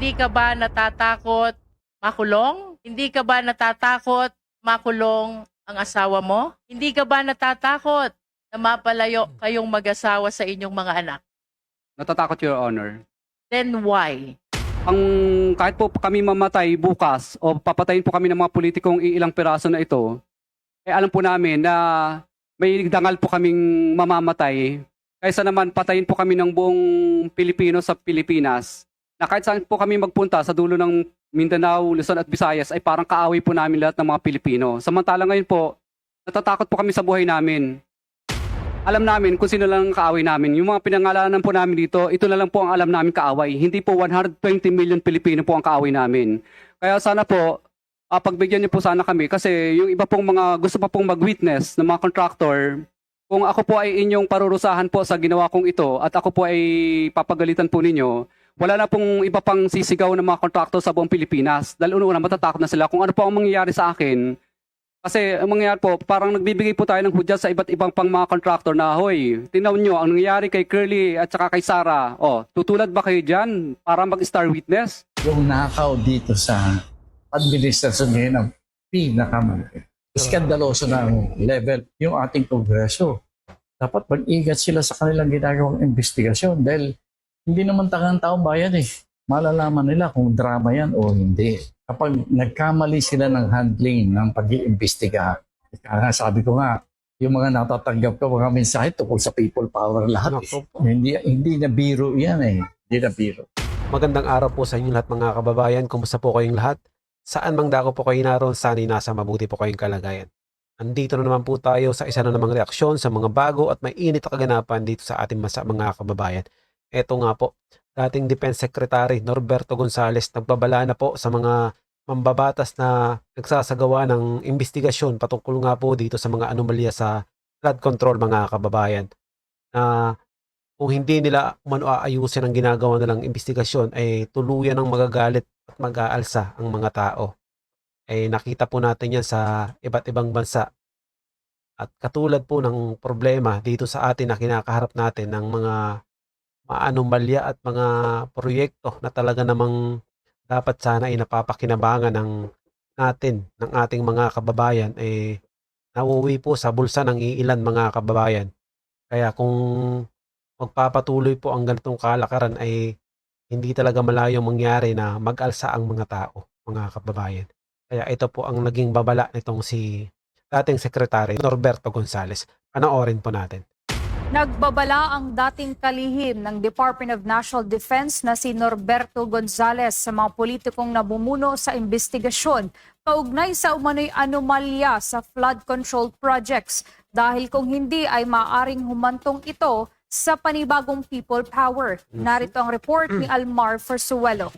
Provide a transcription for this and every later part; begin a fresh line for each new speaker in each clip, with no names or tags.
Hindi ka ba natatakot makulong? Hindi ka ba natatakot makulong ang asawa mo? Hindi ka ba natatakot na mapalayo kayong mag-asawa sa inyong mga anak?
Natatakot, Your Honor.
Then why?
Ang kahit po kami mamatay bukas o papatayin po kami ng mga politikong iilang piraso na ito, eh alam po namin na may dangal po kaming mamamatay kaysa naman patayin po kami ng buong Pilipino sa Pilipinas na kahit saan po kami magpunta sa dulo ng Mindanao, Luzon at Visayas ay parang kaaway po namin lahat ng mga Pilipino. Samantala ngayon po, natatakot po kami sa buhay namin. Alam namin kung sino lang ang kaaway namin. Yung mga pinangalanan po namin dito, ito na lang po ang alam namin kaaway. Hindi po 120 million Pilipino po ang kaaway namin. Kaya sana po, ah, pagbigyan niyo po sana kami kasi yung iba pong mga gusto pa pong mag-witness ng mga contractor, kung ako po ay inyong parurusahan po sa ginawa kong ito at ako po ay papagalitan po ninyo, wala na pong iba pang sisigaw ng mga contractor sa buong Pilipinas. Dahil una-una matatakot na sila kung ano po ang mangyayari sa akin. Kasi ang mangyayari po, parang nagbibigay po tayo ng hudyat sa iba't ibang pang mga contractor na, hoy, tinaw nyo, ang nangyayari kay Curly at saka kay Sarah, oh, tutulad ba kayo dyan para mag-star witness?
yung nakaw dito sa administrasyon ngayon ang pinakamalaki. Iskandaloso na ang level yung ating kongreso. Dapat mag-ingat sila sa kanilang ginagawang investigasyon dahil hindi naman tangang taong bayan eh. Malalaman nila kung drama yan o hindi. Kapag nagkamali sila ng handling ng pag-iimbestiga, sabi ko nga, yung mga natatanggap ko mga mensahe tungkol sa people power lahat. eh. Hindi, hindi na biro yan eh. Hindi na biro.
Magandang araw po sa inyo lahat mga kababayan. Kumusta po kayong lahat? Saan mang dako po kayo naroon, sana'y nasa mabuti po kayong kalagayan. Andito na naman po tayo sa isa na namang reaksyon sa mga bago at may init na kaganapan dito sa ating masa mga kababayan. Ito nga po, dating Defense Secretary Norberto Gonzales nagbabala na po sa mga mambabatas na nagsasagawa ng investigasyon patungkol nga po dito sa mga anomalya sa flood control mga kababayan. Na kung hindi nila umano aayusin ang ginagawa nilang investigasyon ay tuluyan ng magagalit at mag-aalsa ang mga tao. Ay nakita po natin yan sa iba't ibang bansa. At katulad po ng problema dito sa atin na kinakaharap natin ng mga maanomalya at mga proyekto na talaga namang dapat sana ay napapakinabangan ng natin, ng ating mga kababayan, eh nauwi po sa bulsa ng iilan mga kababayan. Kaya kung magpapatuloy po ang ganitong kalakaran ay hindi talaga malayong mangyari na mag-alsa ang mga tao, mga kababayan. Kaya ito po ang naging babala nitong si dating sekretary Norberto Gonzales. Panoorin po natin.
Nagbabala ang dating kalihim ng Department of National Defense na si Norberto Gonzales sa mga politikong nabumuno sa investigasyon kaugnay sa umano'y anomalya sa flood control projects dahil kung hindi ay maaring humantong ito sa panibagong people power. Narito ang report ni Almar Forsuelo.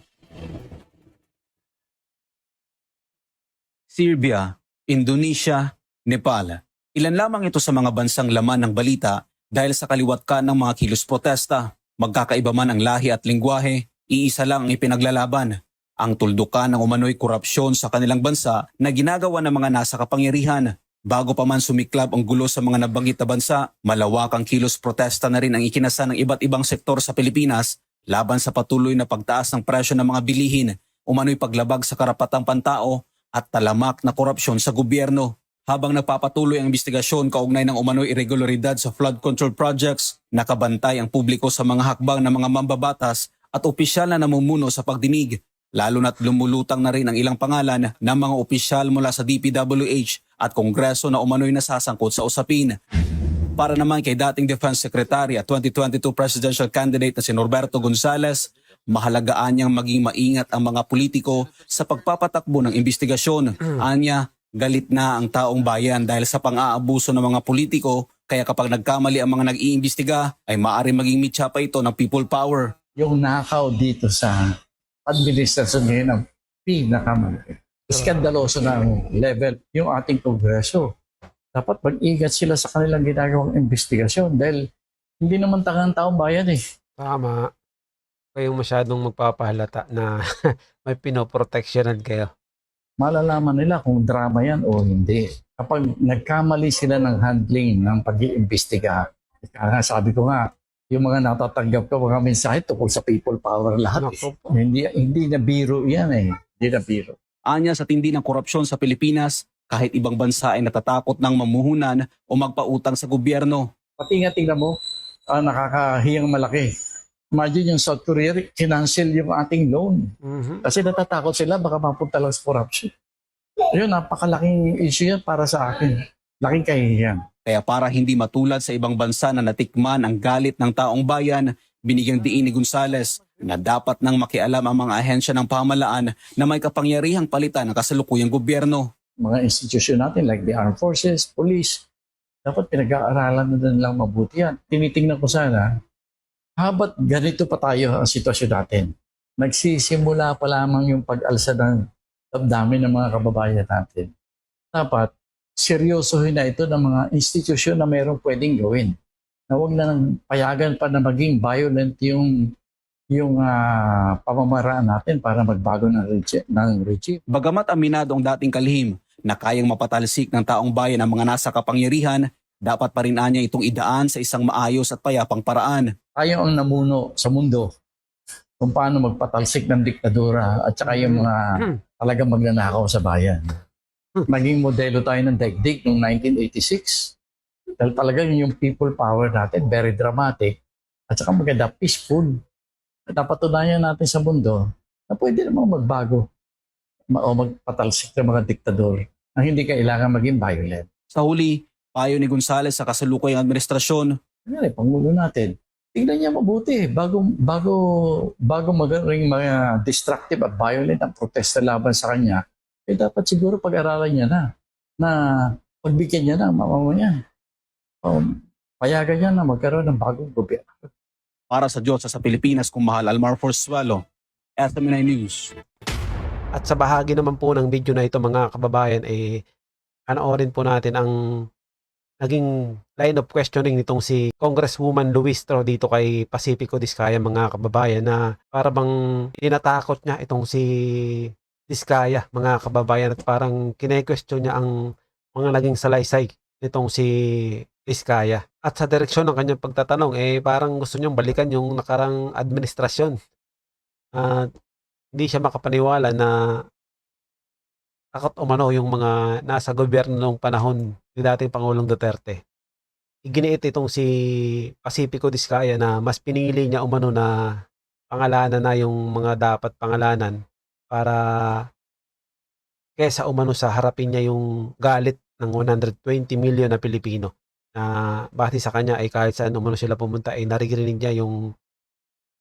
Serbia, Indonesia, Nepal. Ilan lamang ito sa mga bansang laman ng balita dahil sa kaliwat ka ng mga kilos protesta. Magkakaiba man ang lahi at lingwahe, iisa lang ang ipinaglalaban. Ang tuldukan ng umano'y korupsyon sa kanilang bansa na ginagawa ng mga nasa kapangyarihan. Bago pa man sumiklab ang gulo sa mga nabanggit na bansa, malawakang kilos protesta na rin ang ikinasa ng iba't ibang sektor sa Pilipinas laban sa patuloy na pagtaas ng presyo ng mga bilihin, umano'y paglabag sa karapatang pantao at talamak na korupsyon sa gobyerno. Habang nagpapatuloy ang investigasyon kaugnay ng umano'y irregularidad sa flood control projects, nakabantay ang publiko sa mga hakbang ng mga mambabatas at opisyal na namumuno sa pagdinig. Lalo na't lumulutang na rin ang ilang pangalan ng mga opisyal mula sa DPWH at Kongreso na umano'y nasasangkot sa usapin. Para naman kay dating Defense Secretary at 2022 presidential candidate na si Norberto Gonzales, mahalagaan niyang maging maingat ang mga politiko sa pagpapatakbo ng investigasyon. Anya, galit na ang taong bayan dahil sa pang-aabuso ng mga politiko kaya kapag nagkamali ang mga nag-iimbestiga ay maaari maging mitya pa ito ng people power.
yung nakaw dito sa administrasyon ngayon ang pinakamalaki. Iskandaloso na ang level yung ating kongreso. Dapat mag-ingat sila sa kanilang ginagawang investigasyon dahil hindi naman tangang taong bayan eh.
Tama. Kayong masyadong magpapahalata na may pinoproteksyonan kayo.
Malalaman nila kung drama yan o hindi. Kapag nagkamali sila ng handling ng pag-iimbestiga, kaya nga sabi ko nga, yung mga natatanggap ko, mga mensahe tungkol sa people power lahat. eh. Hindi, hindi na biro yan eh. Hindi na biro.
Anya sa tindi ng korupsyon sa Pilipinas, kahit ibang bansa ay natatakot ng mamuhunan o magpautang sa gobyerno.
Pati nga tingnan mo, ah, nakakahiyang malaki. Imagine yung South Korea, kinancel yung ating loan.
Mhm.
Kasi natatakot sila, baka mapunta lang sa corruption. Ayun, napakalaking issue yan para sa akin. Laking kahihiyan.
Kaya para hindi matulad sa ibang bansa na natikman ang galit ng taong bayan, binigyang diin ni Gonzales na dapat nang makialam ang mga ahensya ng pamahalaan na may kapangyarihang palitan ng kasalukuyang gobyerno.
Mga institusyon natin like the armed forces, police, dapat pinag-aaralan na din lang mabuti yan. Tinitingnan ko sana, habat ganito pa tayo ang sitwasyon natin. Nagsisimula pa lamang yung pag-alsa ng damdamin ng mga kababayan natin. Dapat, seryosohin na ito ng mga institusyon na mayroong pwedeng gawin. Na huwag na nang payagan pa na maging violent yung yung ah, pamamaraan natin para magbago ng, regi- ng regime.
Bagamat aminado ang dating kalihim na kayang mapatalsik ng taong bayan ang mga nasa kapangyarihan, dapat pa rin anya itong idaan sa isang maayos at payapang paraan.
Tayo ang namuno sa mundo kung paano magpatalsik ng diktadura at saka yung mga talagang magnanakaw sa bayan. Naging modelo tayo ng daigdig noong 1986. Dahil talagang yung people power natin, very dramatic at saka maganda, peaceful. Napatunayan natin sa mundo na pwede namang magbago ma- o magpatalsik ng mga diktador na hindi kailangan maging violent.
Sa huli, payo ni Gonzales sa kasalukuyang administrasyon,
Kunyari, Pangulo natin, tingnan niya mabuti bago, bago, bago maging mga destructive at violent ang protesta laban sa kanya, eh dapat siguro pag-aralan niya na na pagbigyan niya ng mamamayan. Um, payagan niya na magkaroon ng bagong gobyerno.
para sa Diyos sa Pilipinas kung mahal Almar Forsuelo, SMNI News.
At sa bahagi naman po ng video na ito mga kababayan eh panoorin po natin ang naging line of questioning nitong si Congresswoman Luistro dito kay Pacifico Discaya mga kababayan na para bang tinatakot niya itong si Discaya mga kababayan at parang kine-question niya ang mga naging salaysay nitong si Discaya. At sa direksyon ng kanyang pagtatanong eh parang gusto niyang balikan yung nakarang administrasyon. At hindi siya makapaniwala na takot umano yung mga nasa gobyerno nung panahon ni dating Pangulong Duterte. Iginiit itong si Pacifico Discaya na mas pinili niya umano na pangalanan na yung mga dapat pangalanan para kesa umano sa harapin niya yung galit ng 120 million na Pilipino na base sa kanya ay kahit saan umano sila pumunta ay naririnig niya yung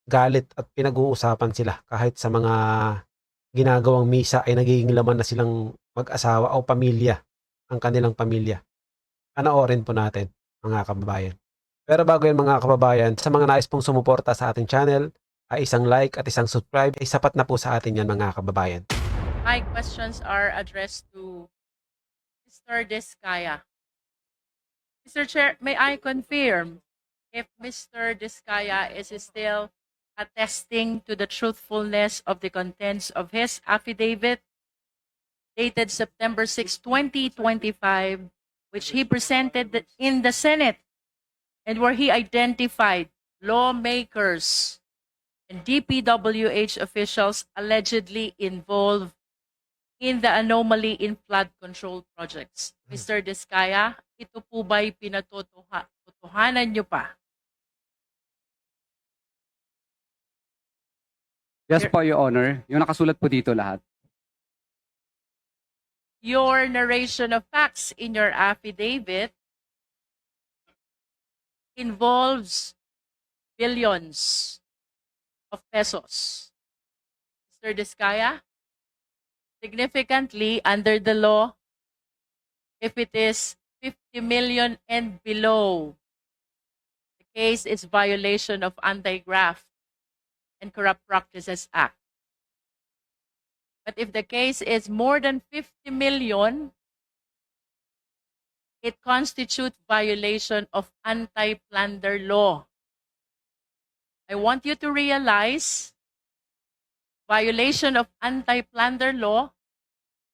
galit at pinag-uusapan sila kahit sa mga ginagawang misa ay nagiging laman na silang mag-asawa o pamilya ang kanilang pamilya. Panoorin po natin mga kababayan. Pero bago yan mga kababayan, sa mga nais pong sumuporta sa ating channel, ay isang like at isang subscribe ay sapat na po sa atin yan mga kababayan.
My questions are addressed to Mr. Descaya. Mr. Chair, may I confirm if Mr. Descaya is still attesting to the truthfulness of the contents of his affidavit dated September 6, 2025, which he presented in the Senate and where he identified lawmakers and DPWH officials allegedly involved in the anomaly in flood control projects. Mr. Descaya, ito po ba'y pinatotohanan nyo pa?
Yes po, Your Honor. Yung nakasulat po dito lahat.
Your narration of facts in your affidavit involves billions of pesos. Mr. Descaya, significantly under the law, if it is 50 million and below, the case is violation of Anti-Graft and Corrupt Practices Act. But if the case is more than 50 million, it constitutes violation of anti-plunder law. I want you to realize violation of anti-plunder law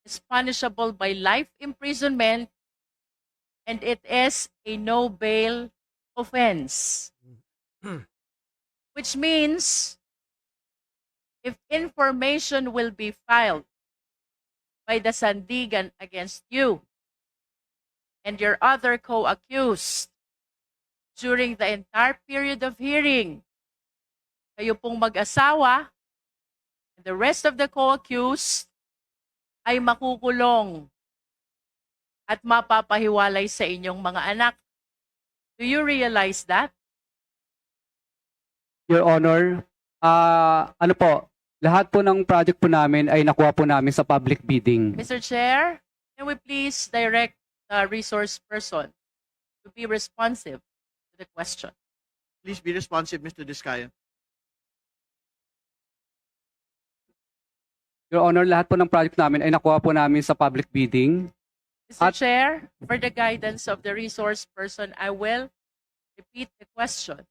is punishable by life imprisonment and it is a no bail offense. Which means if information will be filed by the Sandigan against you and your other co-accused during the entire period of hearing, kayo pong mag-asawa and the rest of the co-accused ay makukulong at mapapahiwalay sa inyong mga anak. Do you realize that?
Your Honor, ah ano po, lahat po ng project po namin ay nakuha po namin sa public bidding.
Mr. Chair, can we please direct the resource person to be responsive to the question?
Please be responsive, Mr. Diskaya.
Your Honor, lahat po ng project namin ay nakuha po namin sa public bidding.
Mr.
At-
Chair, for the guidance of the resource person, I will repeat the question.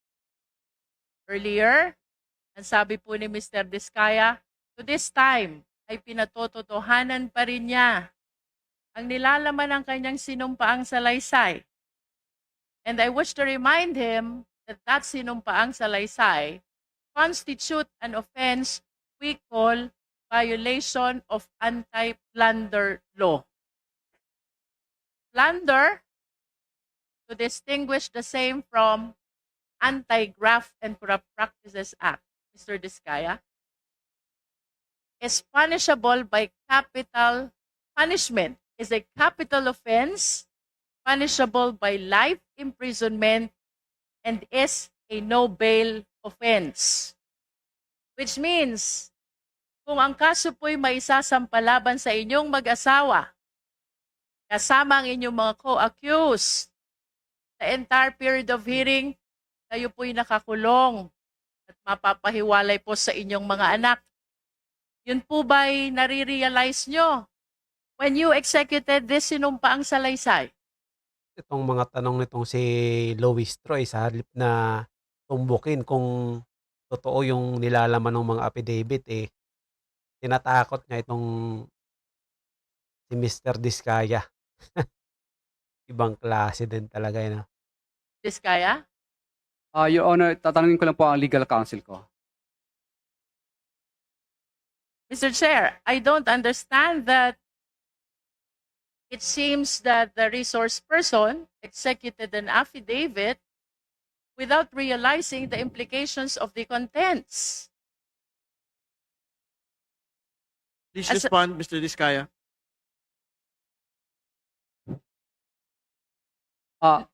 Earlier, ang sabi po ni Mr. Diskaya, to this time ay pinatototohanan pa rin niya ang nilalaman ng kanyang sinumpaang salaysay. And I wish to remind him that that sinumpaang salaysay constitute an offense we call violation of anti-plunder law. Plunder, to distinguish the same from Anti-Graft and Corrupt Practices Act, Mr. Diskaya, is punishable by capital punishment, is a capital offense, punishable by life imprisonment, and is a no bail offense. Which means, kung ang kaso po'y may isasampalaban sa inyong mag-asawa, kasama ang inyong mga co-accused, the entire period of hearing, kayo po'y nakakulong at mapapahiwalay po sa inyong mga anak. Yun po ba'y nare-realize nyo when you executed this sinumpaang salaysay?
Itong mga tanong nitong si Lois Troy sa halip na tumbukin kung totoo yung nilalaman ng mga affidavit eh tinatakot niya itong si Mr. Diskaya. Ibang klase din talaga yun. ah.
Diskaya?
Ah, Your Honor, tatanungin ko lang po ang legal counsel ko.
Mr. Chair, I don't understand that it seems that the resource person executed an affidavit without realizing the implications of the contents.
Please
As a-
respond, Mr. Diskaya.
Ah,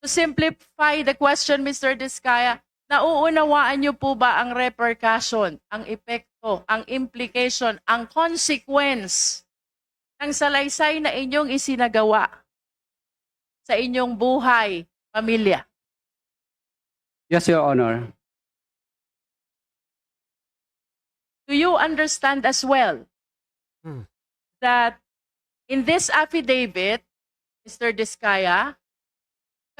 To simplify the question, Mr. Diskaya, nauunawaan niyo po ba ang repercussion, ang epekto, ang implication, ang consequence ng salaysay na inyong isinagawa sa inyong buhay, pamilya?
yes, Your Honor.
Do you understand as well
Hmm.
that in this affidavit, Mr. Diskaya,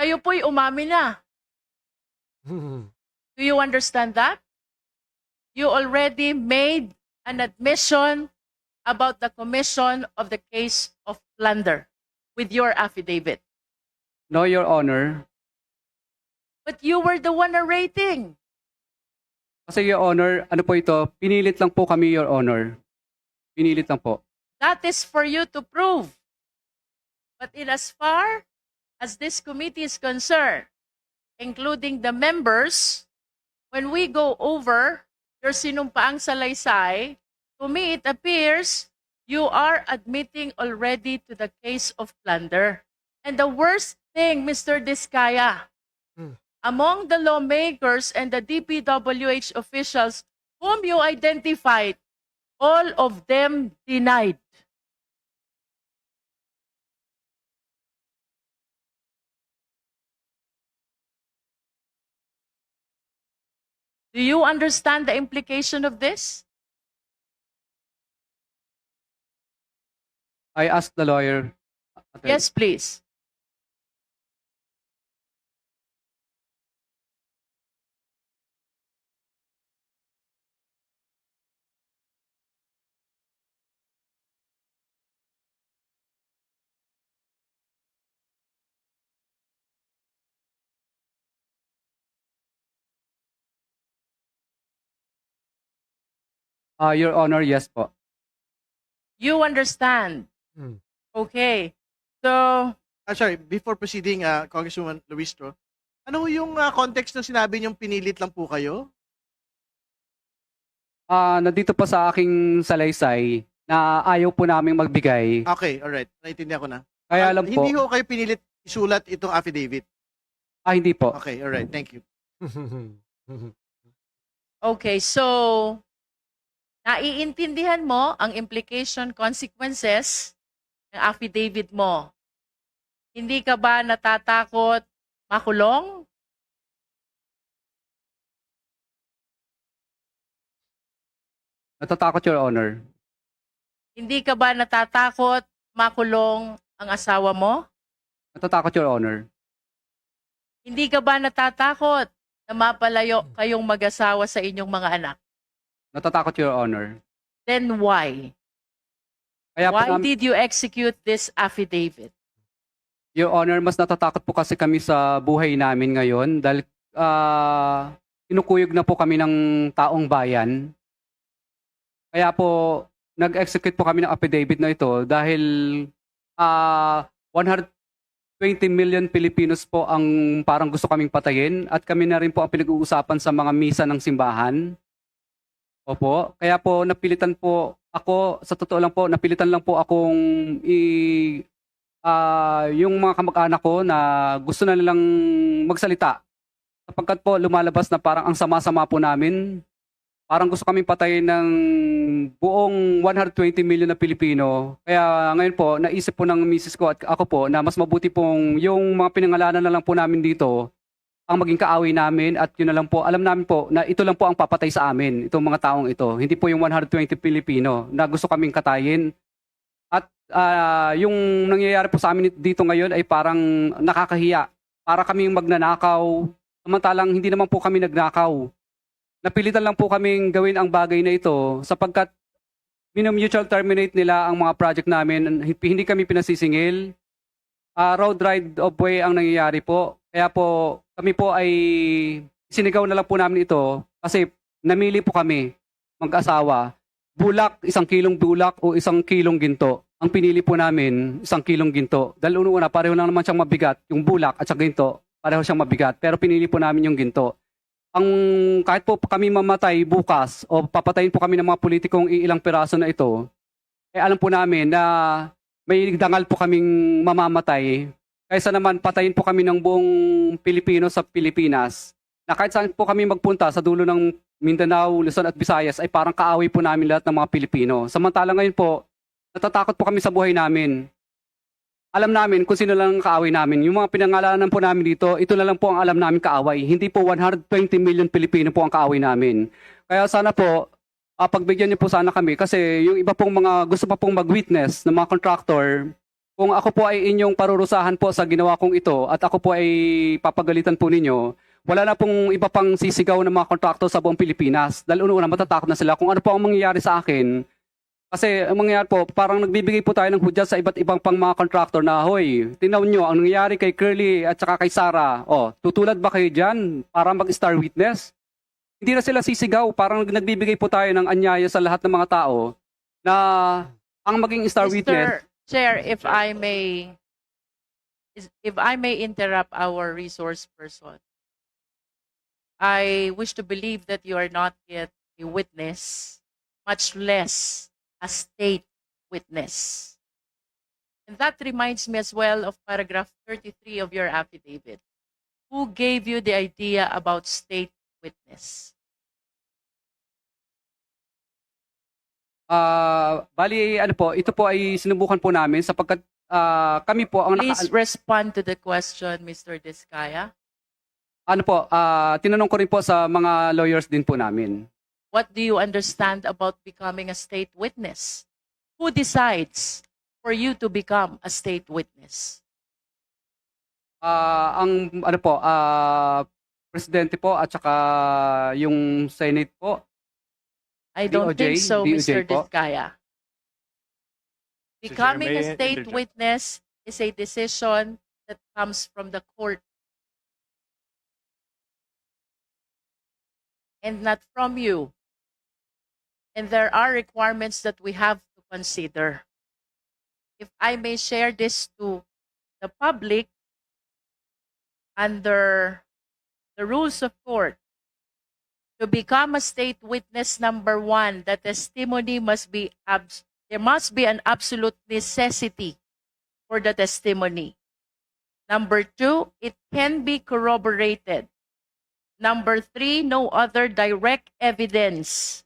kayo po'y umami na. Do you understand that? You already made an admission about the commission of the case of plunder with your affidavit.
No, Your Honor.
But you were the one narrating.
Kasi Your Honor, ano po ito, pinilit lang po kami, Your Honor. Pinilit lang po.
That is for you to prove. But in as far as this committee is concerned, including the members, when we go over your sinumpaang salaysay, to me it appears you are admitting already to the case of plunder. And the worst thing, Mr. Diskaya,
Hmm.
among the lawmakers and the DPWH officials whom you identified, all of them denied. Do you understand the implication of this?
I asked the lawyer.
Yes, please.
Ah, Your Honor, yes po.
You understand?
Hmm.
Okay. So,
Ah, sorry, before proceeding, uh, Congresswoman Luistro, ano yung ah, context ng sinabi niyong pinilit lang po kayo?
Ah, nandito po sa aking salaysay na ayaw po naming magbigay.
Okay, alright. Naintindihan ko na.
Kaya
Ah,
lang po,
Hindi ho kayo pinilit isulat itong affidavit.
ah, hindi po.
Okay, alright. Thank you.
okay, so naiintindihan mo ang implication consequences ng affidavit mo. Hindi ka ba natatakot makulong?
Natatakot, Your Honor.
Hindi ka ba natatakot makulong ang asawa mo?
Natatakot, Your Honor.
Hindi ka ba natatakot na mapalayo kayong mag-asawa sa inyong mga anak?
Natatakot, Your Honor.
Then why?
Kaya po,
Why
nam-
did you execute this affidavit?
Your Honor, mas natatakot po kasi kami sa buhay namin ngayon dahil ah, kinukuyog na po kami ng taong bayan. Kaya po, nag-execute po kami ng affidavit na ito dahil ah 120 million Pilipinos po ang parang gusto kaming patayin at kami na rin po ang pinag-uusapan sa mga misa ng simbahan. Opo. Kaya po napilitan po ako, sa totoo lang po, napilitan lang po akong i ah yung mga kamag-anak ko na gusto na nilang magsalita. Sapagkat po lumalabas na parang ang sama-sama po namin. Parang gusto kaming patayin ng buong 120 million na Pilipino. Kaya ngayon po, naisip po ng misis ko at ako po na mas mabuti pong yung mga pinangalanan na lang po namin dito ang maging kaaway namin at yun na lang po, alam namin po na ito lang po ang papatay sa amin, itong mga taong ito. Hindi po yung 120 Pilipino na gusto kaming katayin. At ah, yung nangyayari po sa amin dito ngayon ay parang nakakahiya. Para kaming magnanakaw, samantalang hindi naman po kami nagnakaw. Napilitan lang po kaming gawin ang bagay na ito sapagkat mutual terminate nila ang mga project namin. Hindi kami pinasisingil. Ah, road ride of way ang nangyayari po. Kaya po kami po ay sinigaw na lang po namin ito kasi namili po kami mag-asawa. Bulak, isang kilong bulak o isang kilong ginto. Ang pinili po namin, isang kilong ginto. Dahil una pareho lang naman siyang mabigat. Yung bulak at saka ginto, pareho siyang mabigat. Pero pinili po namin yung ginto. Ang kahit po kami mamatay bukas o papatayin po kami ng mga politikong ilang piraso na ito, eh alam po namin na may dangal po kaming mamamatay kaysa naman patayin po kami ng buong Pilipino sa Pilipinas na kahit saan po kami magpunta sa dulo ng Mindanao, Luzon at Visayas ay parang kaaway po namin lahat ng mga Pilipino. Samantala ngayon po, natatakot po kami sa buhay namin. Alam namin kung sino lang ang kaaway namin. Yung mga pinangalanan po namin dito, ito na lang po ang alam namin kaaway. Hindi po 120 million Pilipino po ang kaaway namin. Kaya sana po, ah, pagbigyan niyo po sana kami kasi yung iba pong mga gusto pa pong mag-witness ng mga contractor, kung ako po ay inyong parurusahan po sa ginawa kong ito at ako po ay papagalitan po ninyo, wala na pong iba pang sisigaw ng mga contractor sa buong Pilipinas. Dahil una-una matatakot na sila kung ano po ang mangyayari sa akin. Kasi ang mangyayari po, parang nagbibigay po tayo ng hudyat sa iba't ibang pang mga contractor na, hoy, tingnan nyo, ang nangyayari kay Curly at saka kay Sarah, oh, tutulad ba kayo dyan para mag-star witness? Hindi na sila sisigaw, parang nagbibigay po tayo ng anyaya sa lahat ng mga tao na ang maging star witness,
Mr. Chair, if I may if I may interrupt our resource person. I wish to believe that you are not yet a witness, much less a state witness. And that reminds me as well of paragraph 33 of your affidavit. Who gave you the idea about state witness?
Ah, bali, ano po, ito po ay sinubukan po namin sapagkat ah, kami po ang naka-
Please respond to the question, Mr. Diskaya.
ano po, ah, tinanong ko rin po sa mga lawyers din po namin.
What do you understand about becoming a state witness? Who decides for you to become a state witness?
Ah, ang ano po, ah, presidente po at saka yung Senate po.
I don't
DOJ?
think so,
DOJ
Mr.
po?
Diskaya.
Chair,
Becoming
may
a
I
state
interject?
witness is a decision that comes from the court and not from you. And there are requirements that we have to consider. If I may share this to the public, under the rules of court, to become a state witness number one, the testimony must be abs- there must be an absolute necessity for the testimony. Number two, it can be corroborated. Number three, no other direct evidence.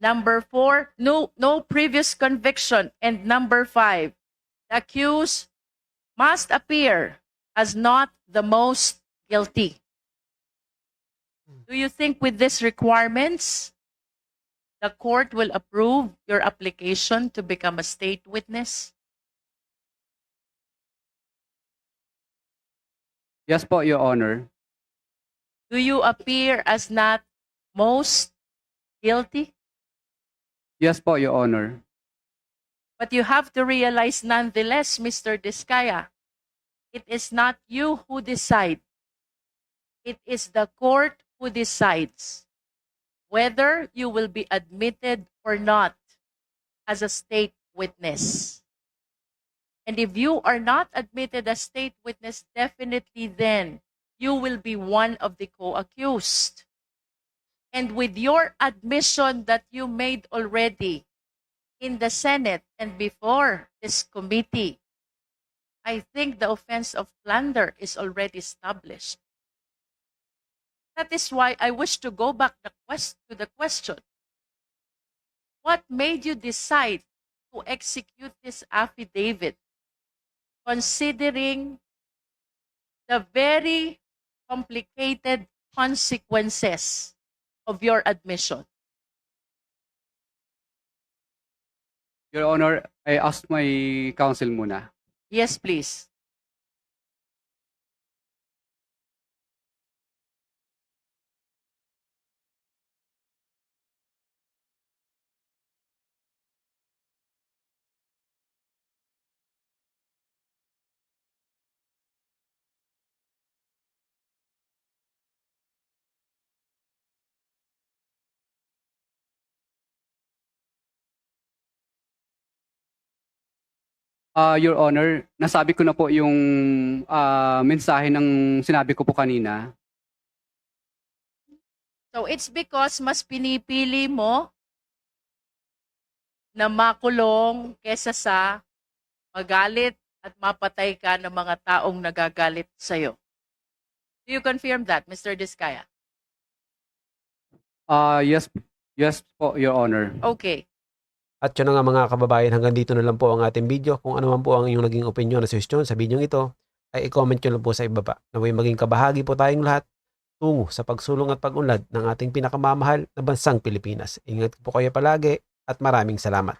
Number four, no, no previous conviction. And number five, the accused must appear as not the most guilty. Do you think with these requirements, the court will approve your application to become a state witness?
Yes po, Your Honor.
Do you appear as not most guilty?
Yes po, Your Honor.
But you have to realize nonetheless, Mr. Diskaya, it is not you who decide. It is the court who decides whether you will be admitted or not as a state witness. And if you are not admitted as state witness, definitely then you will be one of the co-accused. And with your admission that you made already in the Senate and before this committee, I think the offense of plunder is already established. That is why I wish to go back the quest- to the question. What made you decide to execute this affidavit considering the very complicated consequences of your admission?
Your Honor, I asked my counsel muna.
Yes, please.
Ah, Your Honor, nasabi ko na po yung ah, mensahe ng sinabi ko po kanina.
So it's because mas pinipili mo na makulong kesa sa magalit at mapatay ka ng mga taong nagagalit sa'yo. Do you confirm that, Mr. Diskaya?
Ah, yes, yes po, Your Honor.
Okay.
At yun na nga mga kababayan, hanggang dito na lang po ang ating video. Kung ano man po ang inyong naging opinion na suggestion sa video ito, ay i-comment nyo lang po sa ibaba. Naway maging kabahagi po tayong lahat tungo sa pagsulong at pag-unlad ng ating pinakamamahal na bansang Pilipinas. Ingat po kayo palagi at maraming salamat.